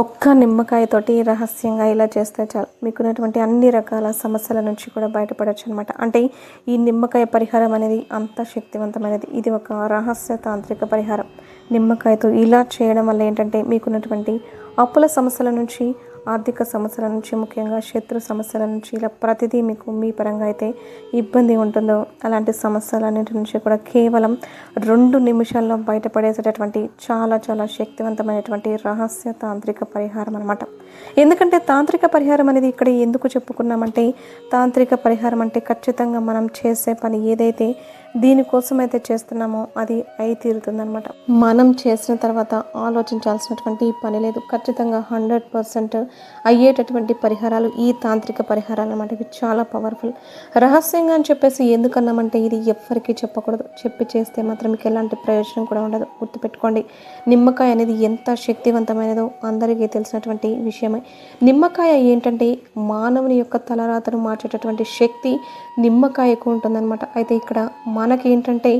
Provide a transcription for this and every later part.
ఒక్క నిమ్మకాయతోటి రహస్యంగా ఇలా చేస్తే చాలు. మీకున్నటువంటి అన్ని రకాల సమస్యల నుంచి కూడా బయటపడవచ్చు అనమాట అంటే ఈ నిమ్మకాయ పరిహారం అనేది అంత శక్తివంతమైనది. ఇది ఒక రహస్య తాంత్రిక పరిహారం. నిమ్మకాయతో ఇలా చేయడం వల్ల ఏంటంటే మీకున్నటువంటి అప్పుల సమస్యల నుంచి ఆర్థిక సమస్యల నుంచి ముఖ్యంగా శత్రు సమస్యల నుంచి ఇలా ప్రతిదీ మీకు మీ పరంగా అయితే ఇబ్బంది ఉంటుందో అలాంటి సమస్యలన్నిటి నుంచి కూడా కేవలం రెండు నిమిషాల్లో బయటపడేసేటటువంటి చాలా చాలా శక్తివంతమైనటువంటి రహస్య తాంత్రిక పరిహారం అనమాట ఎందుకంటే తాంత్రిక పరిహారం అనేది ఇక్కడ ఎందుకు చెప్పుకున్నామంటే తాంత్రిక పరిహారం అంటే ఖచ్చితంగా మనం చేసే పని ఏదైతే దీనికోసం అయితే చేస్తున్నామో అది అయి తీరుతుందనమాట మనం చేసిన తర్వాత ఆలోచించాల్సినటువంటి పని లేదు. ఖచ్చితంగా హండ్రెడ్ పర్సెంట్ అయ్యేటటువంటి పరిహారాలు ఈ తాంత్రిక పరిహారాలు అనమాట ఇవి చాలా పవర్ఫుల్ రహస్యంగా అని చెప్పేసి ఎందుకన్నామంటే ఇది ఎవ్వరికీ చెప్పకూడదు. చెప్పి చేస్తే మాత్రం మీకు ఎలాంటి ప్రయోజనం కూడా ఉండదు. గుర్తుపెట్టుకోండి నిమ్మకాయ అనేది ఎంత శక్తివంతమైనదో అందరికీ తెలిసినటువంటి విషయమే. నిమ్మకాయ ఏంటంటే మానవుని యొక్క తలరాతను మార్చేటటువంటి శక్తి నిమ్మకాయకు ఉంటుందన్నమాట. అయితే ఇక్కడ మనకి ఏంటంటే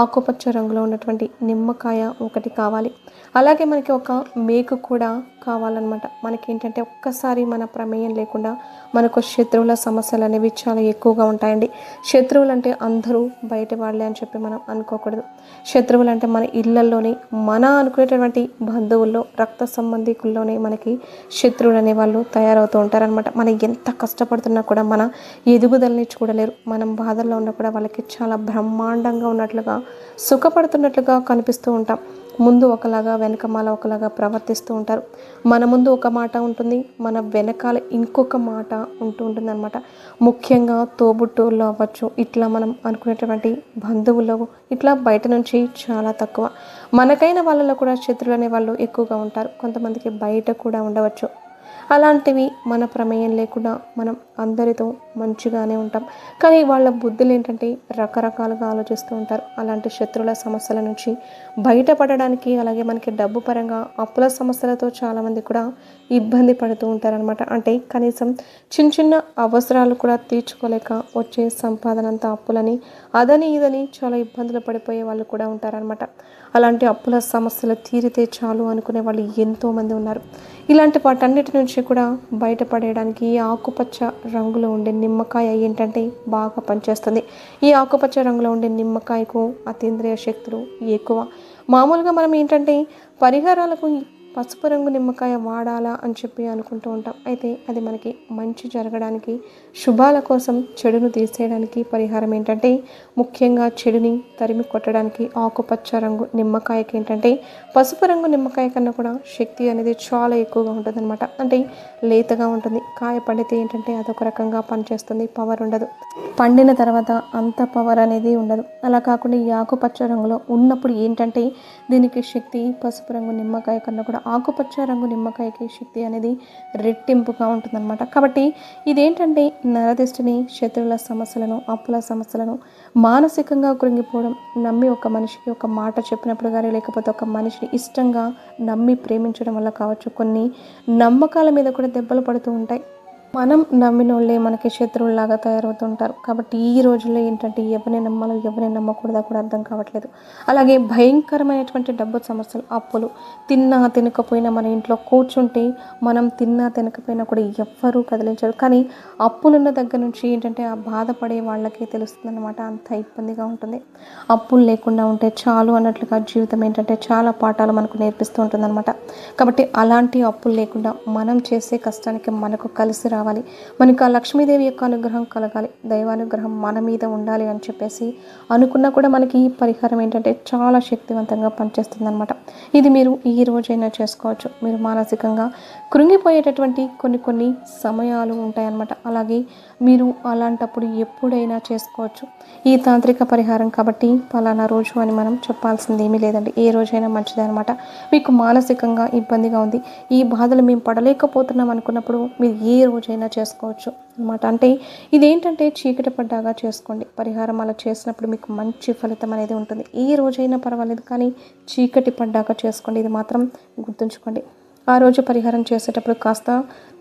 ఆకుపచ్చ రంగులో ఉన్నటువంటి నిమ్మకాయ ఒకటి కావాలి. అలాగే మనకి ఒక మేకు కూడా కావాలన్నమాట. మనకి ఏంటంటే ఒక్కసారి మన ప్రమేయం లేకుండా మనకు శత్రువుల సమస్యలు అనేవి చాలా ఎక్కువగా ఉంటాయండి. శత్రువులు అంటే అందరూ బయట వాళ్ళే అని చెప్పి మనం అనుకోకూడదు. శత్రువులు అంటే మన ఇళ్ళల్లోనే మన అనుకునేటటువంటి బంధువుల్లో రక్త సంబంధికుల్లోనే మనకి శత్రువులు అనే వాళ్ళు తయారవుతూ ఉంటారనమాట మనం ఎంత కష్టపడుతున్నా కూడా మన ఎదుగుదలని చూడలేరు. మనం బాధల్లో ఉన్నా కూడా వాళ్ళకి చాలా భ్రమ బ్రహ్మాండంగా ఉన్నట్లుగా సుఖపడుతున్నట్లుగా కనిపిస్తూ ఉంటాం. ముందు ఒకలాగా వెనకమాల ఒకలాగా ప్రవర్తిస్తూ ఉంటారు. మన ముందు ఒక మాట ఉంటుంది మన వెనకాల ఇంకొక మాట ఉంటూ ఉంటుంది అనమాట ముఖ్యంగా తోబుట్టువుల్లో అవ్వచ్చు. ఇట్లా మనం అనుకునేటువంటి బంధువుల్లో ఇట్లా బయట నుంచి చాలా తక్కువ. మనకైన వాళ్ళలో కూడా శత్రువులు అనే వాళ్ళు ఎక్కువగా ఉంటారు. కొంతమందికి బయట కూడా ఉండవచ్చు. అలాంటివి మన ప్రమేయం లేకుండా మనం అందరితో మంచిగానే ఉంటాం. కానీ వాళ్ళ బుద్ధులు ఏంటంటే రకరకాలుగా ఆలోచిస్తూ ఉంటారు. అలాంటి శత్రువుల సమస్యల నుంచి బయటపడడానికి అలాగే మనకి డబ్బు పరంగా అప్పుల సమస్యలతో చాలామంది కూడా ఇబ్బంది పడుతూ ఉంటారనమాట అంటే కనీసం చిన్న చిన్న అవసరాలు కూడా తీర్చుకోలేక వచ్చే సంపాదన అంతా అప్పులని అదని ఇదని చాలా ఇబ్బందులు పడిపోయే వాళ్ళు కూడా ఉంటారనమాట అలాంటి అప్పుల సమస్యలు తీరితే చాలు అనుకునే వాళ్ళు ఎంతోమంది ఉన్నారు. ఇలాంటి వాటన్నిటి నుంచి కూడా బయటపడేయడానికి ఈ ఆకుపచ్చ రంగులో ఉండే నిమ్మకాయ ఏంటంటే బాగా పనిచేస్తుంది. ఈ ఆకుపచ్చ రంగులో ఉండే నిమ్మకాయకు అతీంద్రియ శక్తులు ఎక్కువ. మామూలుగా మనం ఏంటంటే పరిహారాలకు పసుపు రంగు నిమ్మకాయ వాడాలా అని చెప్పి అనుకుంటూ ఉంటాం. అయితే అది మనకి మంచి జరగడానికి శుభాల కోసం చెడును తీసేయడానికి పరిహారం ఏంటంటే ముఖ్యంగా చెడుని తరిమి కొట్టడానికి ఆకుపచ్చ రంగు నిమ్మకాయకి ఏంటంటే పసుపు రంగు నిమ్మకాయ కన్నా కూడా శక్తి అనేది చాలా ఎక్కువగా ఉంటుందన్నమాట. అంటే లేతగా ఉంటుంది. కాయ పండితే ఏంటంటే అదొక రకంగా పనిచేస్తుంది. పవర్ ఉండదు. పండిన తర్వాత అంత పవర్ అనేది ఉండదు. అలా కాకుండా ఈ ఆకుపచ్చ రంగులో ఉన్నప్పుడు ఏంటంటే దీనికి శక్తి పసుపు రంగు నిమ్మకాయ కన్నా కూడా ఆకుపచ్చ రంగు నిమ్మకాయకి శక్తి అనేది రెట్టింపుగా ఉంటుందన్నమాట. కాబట్టి ఇదేంటంటే నరదిష్టిని శత్రువుల సమస్యలను అప్పుల సమస్యలను మానసికంగా కృంగిపోవడం నమ్మి ఒక మనిషికి ఒక మాట చెప్పినప్పుడు కానీ లేకపోతే ఒక మనిషిని ఇష్టంగా నమ్మి ప్రేమించడం వల్ల కావచ్చు. కొన్ని నమ్మకాల మీద కూడా దెబ్బలు పడుతూ ఉంటాయి. మనం నమ్మిన వాళ్ళే మనకి శత్రువులాగా తయారవుతుంటారు. కాబట్టి ఈ రోజుల్లో ఏంటంటే ఎవరిని నమ్మాలో ఎవరిని నమ్మకూడదో కూడా అర్థం కావట్లేదు. అలాగే భయంకరమైనటువంటి డబ్బు సమస్యలు అప్పులు. తిన్నా తినకపోయినా మన ఇంట్లో కూర్చుంటే మనం తిన్నా తినకపోయినా కూడా ఎవ్వరూ కదిలించరు. కానీ అప్పులున్న దగ్గర నుంచి ఏంటంటే ఆ బాధపడే వాళ్ళకే తెలుస్తుంది అనమాట అంత ఇబ్బందిగా ఉంటుంది. అప్పులు లేకుండా ఉంటే చాలు అన్నట్లుగా జీవితం ఏంటంటే చాలా పాఠాలు మనకు నేర్పిస్తూ ఉంటుందన్నమాట. కాబట్టి అలాంటి అప్పులు లేకుండా మనం చేసే కష్టానికి మనకు కలిసి రావాలి. మనకు ఆ లక్ష్మీదేవి యొక్క అనుగ్రహం కలగాలి. దైవానుగ్రహం మన మీద ఉండాలి అని చెప్పేసి అనుకున్నా కూడా మనకి ఈ పరిహారం ఏంటంటే చాలా శక్తివంతంగా పనిచేస్తుందన్నమాట. ఇది మీరు ఈ రోజైనా చేసుకోవచ్చు. మీరు మానసికంగా కృంగిపోయేటటువంటి కొన్ని కొన్ని సమయాలు ఉంటాయన్నమాట. అలాగే మీరు అలాంటప్పుడు ఎప్పుడైనా చేసుకోవచ్చు. ఈ తాంత్రిక పరిహారం కాబట్టి పలానా రోజు అని మనం చెప్పాల్సింది ఏమీ లేదండి. ఏ రోజైనా మంచిదే అనమాట మీకు మానసికంగా ఇబ్బందిగా ఉంది. ఈ బాధలు మేము పడలేకపోతున్నాం అనుకున్నప్పుడు మీరు ఏ రోజైనా చేసుకోవచ్చు అనమాట అంటే ఇదేంటంటే చీకటి పడ్డాగా చేసుకోండి. పరిహారం అలా చేసినప్పుడు మీకు మంచి ఫలితం అనేది ఉంటుంది. ఏ రోజైనా పర్వాలేదు కానీ చీకటి పడ్డాక చేసుకోండి. ఇది మాత్రం గుర్తుంచుకోండి. ఆ రోజు పరిహారం చేసేటప్పుడు కాస్త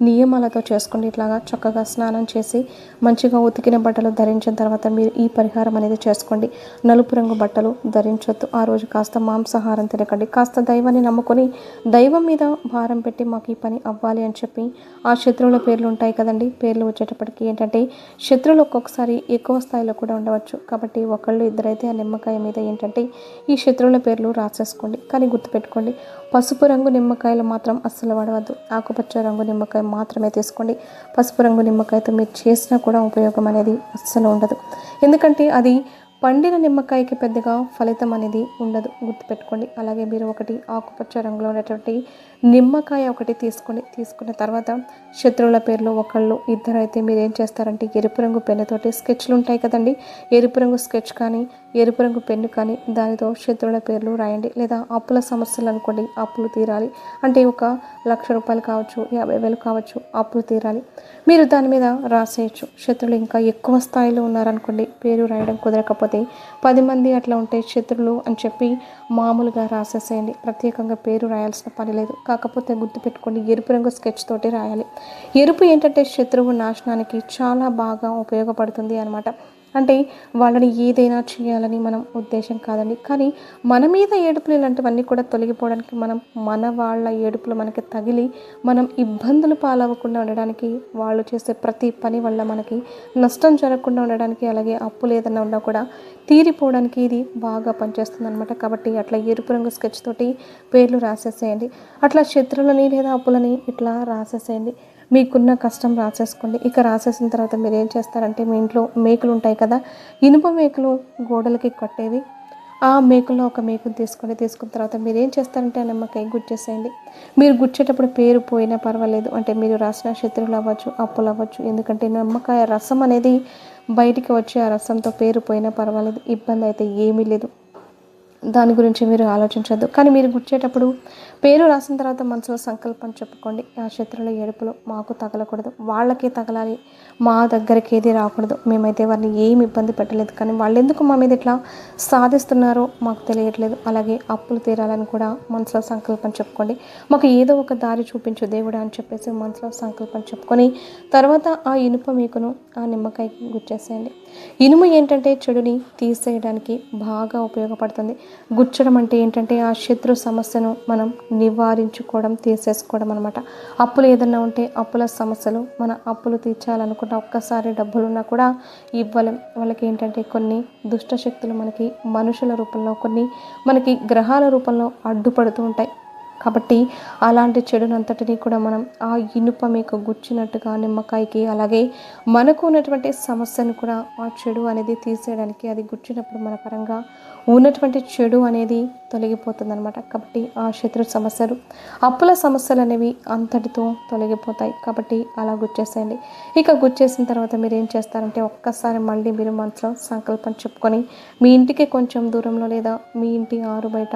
నియమాలతో చేసుకోండి ఇట్లాగా చక్కగా స్నానం చేసి మంచిగా ఉతికిన బట్టలు ధరించిన తర్వాత మీరు ఈ పరిహారం అనేది చేసుకోండి. నలుపు రంగు బట్టలు ధరించొద్దు. ఆ రోజు కాస్త మాంసాహారం తినకండి. కాస్త దైవాన్ని నమ్ముకొని దైవం మీద భారం పెట్టి మాకు ఈ పని అవ్వాలి అని చెప్పి ఆ శత్రువుల పేర్లు ఉంటాయి కదండి. పేర్లు వచ్చేటప్పటికి ఏంటంటే శత్రువులు ఒక్కొక్కసారి ఎక్కువ స్థాయిలో కూడా ఉండవచ్చు. కాబట్టి ఒకళ్ళు ఇద్దరైతే ఆ నిమ్మకాయ మీద ఏంటంటే ఈ శత్రువుల పేర్లు రాసేసుకోండి. కానీ గుర్తుపెట్టుకోండి. పసుపు రంగు నిమ్మకాయలు మాత్రం అస్సలు వాడవద్దు. ఆకుపచ్చ రంగు నిమ్మకాయ మాత్రమే తీసుకోండి. పసుపు రంగు నిమ్మకాయతో మీరు చేసినా కూడా ఉపయోగం అనేది అస్సలు ఉండదు. ఎందుకంటే అది పండిన నిమ్మకాయకి పెద్దగా ఫలితం అనేది ఉండదు. గుర్తుపెట్టుకోండి. అలాగే మీరు ఒకటి ఆకుపచ్చ రంగులో ఉన్నటువంటి నిమ్మకాయ ఒకటి తీసుకోండి తీసుకున్న తర్వాత శత్రువుల పేర్లు ఒకళ్ళు ఇద్దరు అయితే మీరు ఏం చేస్తారంటే ఎరుపు రంగు పెన్నుతోటి స్కెచ్లు ఉంటాయి కదండి. ఎరుపు రంగు స్కెచ్ కానీ ఎరుపు రంగు పెన్ను కానీ దానితో శత్రువుల పేర్లు రాయండి. లేదా అప్పుల సమస్యలు అనుకోండి అప్పులు తీరాలి. అంటే ఒక లక్ష రూపాయలు కావచ్చు యాభై వేలు కావచ్చు అప్పులు తీరాలి. మీరు దాని మీద రాసేయచ్చు. శత్రువులు ఇంకా ఎక్కువ స్థాయిలో ఉన్నారనుకోండి పేరు రాయడం కుదరకపోతే పది మంది అట్లా ఉంటే శత్రులు అని చెప్పి మామూలుగా రాసేసేయండి. ప్రత్యేకంగా పేరు రాయాల్సిన పని లేదు. కాకపోతే గుర్తుపెట్టుకోండి ఎరుపు రంగు స్కెచ్ తోటి రాయాలి. ఎరుపు ఏంటంటే శత్రువు నాశనానికి చాలా బాగా ఉపయోగపడుతుంది అనమాట అంటే వాళ్ళని ఏదైనా చేయాలని మనం ఉద్దేశం కాదండి. కానీ మన మీద ఏడుపులు ఇలాంటివన్నీ కూడా తొలగిపోవడానికి మనం మన వాళ్ళ ఏడుపులు మనకి తగిలి మనం ఇబ్బందులు పాలవ్వకుండా ఉండడానికి వాళ్ళు చేసే ప్రతి పని వల్ల మనకి నష్టం జరగకుండా ఉండడానికి అలాగే అప్పులు ఏదైనా ఉన్నా కూడా తీరిపోవడానికి ఇది బాగా పనిచేస్తుంది అనమాట కాబట్టి అట్లా ఎరుపు రంగు స్కెచ్ తోటి పేర్లు రాసేసేయండి. అట్లా శత్రువులని లేదా అప్పులని ఇట్లా రాసేసేయండి. మీకున్న కష్టం రాసేసుకోండి. ఇక రాసేసిన తర్వాత మీరు ఏం చేస్తారంటే మీ ఇంట్లో మేకులు ఉంటాయి కదా ఇనుప మేకులు గోడలకి కట్టేవి. ఆ మేకుల్లో ఒక మేకుని తీసుకొని తీసుకున్న తర్వాత మీరు ఏం చేస్తారంటే ఆ నిమ్మకాయ గుచ్చేసేయండి. మీరు గుచ్చేటప్పుడు పేరు పోయినా పర్వాలేదు. అంటే మీరు రాసిన శత్రువులు అవ్వచ్చు అప్పులు అవ్వచ్చు. ఎందుకంటే నిమ్మకాయ రసం అనేది బయటికి వచ్చి ఆ రసంతో పేరు పోయినా పర్వాలేదు. ఇబ్బంది అయితే ఏమీ లేదు. దాని గురించి మీరు ఆలోచించద్దు. కానీ మీరు గుచ్చేటప్పుడు పేరు రాసిన తర్వాత మనసులో సంకల్పం చెప్పుకోండి. ఆ శత్రువుల ఏడుపులు మాకు తగలకూడదు. వాళ్ళకే తగలాలి. మా దగ్గరికి ఏది రాకూడదు. మేమైతే వారిని ఏమి ఇబ్బంది పెట్టలేదు. కానీ వాళ్ళు ఎందుకు మా మీద ఇట్లా సాధిస్తున్నారో మాకు తెలియట్లేదు. అలాగే అప్పులు తీరాలని కూడా మనసులో సంకల్పం చెప్పుకోండి. మాకు ఏదో ఒక దారి చూపించు దేవుడా అని చెప్పేసి మనసులో సంకల్పం చెప్పుకొని తర్వాత ఆ ఇనుప మీకును ఆ నిమ్మకాయకి గుచ్చేసేయండి. ఇనుము ఏంటంటే చెడుని తీసేయడానికి బాగా ఉపయోగపడుతుంది. గుచ్చడం అంటే ఏంటంటే ఆ శత్రు సమస్యను మనం నివారించుకోవడం తీసేసుకోవడం అనమాట అప్పులు ఏదన్నా ఉంటే అప్పుల సమస్యలు మన అప్పులు తీర్చాలనుకున్న ఒక్కసారి డబ్బులున్నా కూడా ఇవ్వలేం. వాళ్ళకి ఏంటంటే కొన్ని దుష్ట శక్తులు మనకి మనుషుల రూపంలో కొన్ని మనకి గ్రహాల రూపంలో అడ్డుపడుతూ ఉంటాయి. కాబట్టి అలాంటి చెడునంతటిని కూడా మనం ఆ ఇనుప మీకు గుచ్చినట్టుగా నిమ్మకాయకి అలాగే మనకు ఉన్నటువంటి సమస్యను కూడా ఆ చెడు అనేది తీసేయడానికి అది గుచ్చినప్పుడు మన పరంగా ఉన్నటువంటి చెడు అనేది తొలగిపోతుందన్నమాట. కాబట్టి ఆ శత్రు సమస్యలు అప్పుల సమస్యలు అనేవి అంతటితో తొలగిపోతాయి. కాబట్టి అలా గుచ్చేసేయండి. ఇక గుచ్చేసిన తర్వాత మీరు ఏం చేస్తారంటే ఒక్కసారి మళ్ళీ మీరు మనసులో సంకల్పం చెప్పుకొని మీ ఇంటికి కొంచెం దూరంలో లేదా మీ ఇంటి ఆరు బయట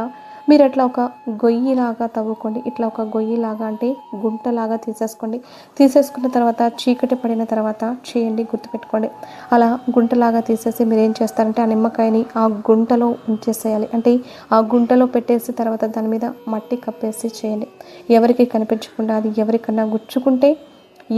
మీరు అట్లా ఒక గొయ్యిలాగా తవ్వుకోండి. ఇట్లా ఒక గొయ్యిలాగా అంటే గుంటలాగా తీసేసుకోండి. తీసేసుకున్న తర్వాత చీకటి పడిన తర్వాత చేయండి గుర్తుపెట్టుకోండి. అలా గుంటలాగా తీసేసి మీరు ఏం చేస్తారంటే ఆ నిమ్మకాయని ఆ గుంటలో ఉంచేసేయాలి. అంటే ఆ గుంటలో పెట్టేసి తర్వాత దాని మీద మట్టి కప్పేసి చేయండి. ఎవరికి కనిపించకుండా అది ఎవరికన్నా గుచ్చుకుంటే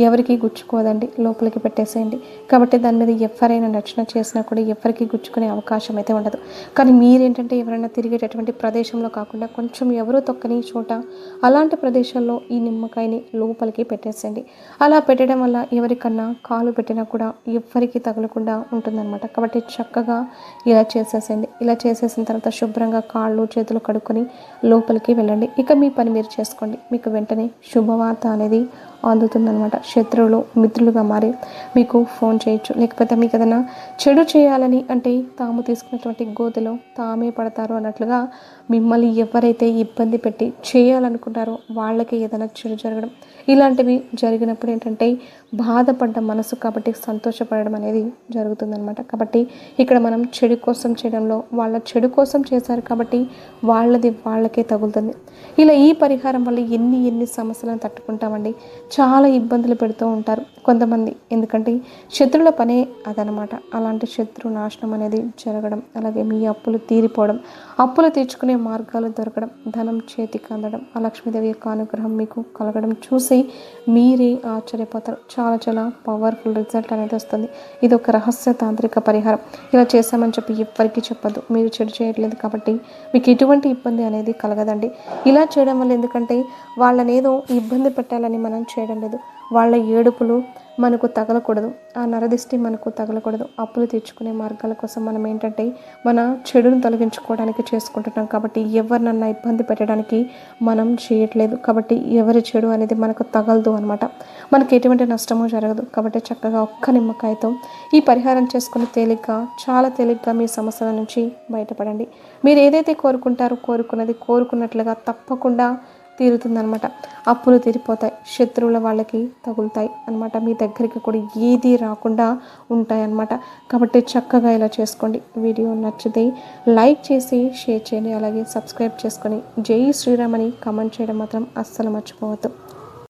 ఎవరికి గుచ్చుకోదండి లోపలికి పెట్టేసేయండి. కాబట్టి దాని మీద ఎవరైనా రచన చేసినా కూడా ఎవరికి గుచ్చుకునే అవకాశం అయితే ఉండదు. కానీ మీరేంటంటే ఎవరైనా తిరిగేటటువంటి ప్రదేశంలో కాకుండా కొంచెం ఎవరో తొక్కని చోట అలాంటి ప్రదేశాల్లో ఈ నిమ్మకాయని లోపలికి పెట్టేసేయండి. అలా పెట్టడం వల్ల ఎవరికన్నా కాలు పెట్టినా కూడా ఎవరికి తగలకుండా ఉంటుందన్నమాట. కాబట్టి చక్కగా ఇలా చేసేసేయండి. ఇలా చేసేసిన తర్వాత శుభ్రంగా కాళ్ళు చేతులు కడుక్కొని లోపలికి వెళ్ళండి. ఇక మీ పని మీరు చేసుకోండి. మీకు వెంటనే శుభవార్త అనేది అందుతుందనమాట శత్రువులు మిత్రులుగా మారి మీకు ఫోన్ చేయొచ్చు. లేకపోతే మీకు ఏదైనా చెడు చేయాలని అంటే తాము తీసుకున్నటువంటి గోతిలో తామే పడతారు అన్నట్లుగా మిమ్మల్ని ఎవరైతే ఇబ్బంది పెట్టి చేయాలనుకుంటారో వాళ్ళకి ఏదైనా చెడు జరగడం. ఇలాంటివి జరిగినప్పుడు ఏంటంటే బాధపడ్డ మనసు కాబట్టి సంతోషపడడం అనేది జరుగుతుందనమాట కాబట్టి ఇక్కడ మనం చెడు కోసం చేయడంలో వాళ్ళ చెడు కోసం చేశారు కాబట్టి వాళ్ళది వాళ్ళకే తగులుతుంది. ఇలా ఈ పరిహారం వల్ల ఎన్ని ఎన్ని సమస్యలను తట్టుకుంటామండి? చాలా ఇబ్బందులు పెడుతూ ఉంటారు కొంతమంది. ఎందుకంటే శత్రుల పనే అదనమాట అలాంటి శత్రు నాశనం అనేది జరగడం అలాగే మీ అప్పులు తీరిపోవడం అప్పులు తీర్చుకునే మార్గాలు దొరకడం ధనం చేతికి అందడం ఆ లక్ష్మీదేవి యొక్క అనుగ్రహం మీకు కలగడం చూసి మీరే ఆశ్చర్యపోతారు. చాలా చాలా పవర్ఫుల్ రిజల్ట్ అనేది వస్తుంది. ఇది ఒక రహస్య తాంత్రిక పరిహారం. ఇలా చేశామని చెప్పి ఎవ్వరికీ చెప్పదు మీరు చెడు చేయట్లేదు కాబట్టి మీకు ఎటువంటి ఇబ్బంది అనేది కలగదండి. ఇలా చేయడం వల్ల ఎందుకంటే వాళ్ళని ఏదో ఇబ్బంది పెట్టాలని మనం చేయడం లేదు. వాళ్ళ ఏడుపులు మనకు తగలకూడదు. ఆ నరదిష్టి మనకు తగలకూడదు. అప్పులు తీర్చుకునే మార్గాల కోసం మనం ఏంటంటే మన చెడును తొలగించుకోవడానికి చేసుకుంటున్నాం. కాబట్టి ఎవరినన్నా ఇబ్బంది పెట్టడానికి మనం చేయట్లేదు. కాబట్టి ఎవరి చెడు అనేది మనకు తగలదు అనమాట మనకి ఎటువంటి నష్టమో జరగదు. కాబట్టి చక్కగా ఒక్క నిమ్మకాయతో ఈ పరిహారం చేసుకుని తేలిగ్గా చాలా తేలిగ్గా మీ సమస్యల నుంచి బయటపడండి. మీరు ఏదైతే కోరుకుంటారో కోరుకున్నది కోరుకున్నట్లుగా తప్పకుండా తీరుతుందనమాట అప్పులు తీరిపోతాయి. శత్రువుల వాళ్ళకి తగులుతాయి అనమాట మీ దగ్గరికి కూడా ఏది రాకుండా ఉంటాయి అన్నమాట కాబట్టి చక్కగా ఇలా చేసుకోండి. వీడియో నచ్చితే లైక్ చేసి షేర్ చేయండి. అలాగే సబ్స్క్రైబ్ చేసుకొని జై శ్రీరామ్ అని కమెంట్ చేయడం మాత్రం అస్సలు మర్చిపోవద్దు.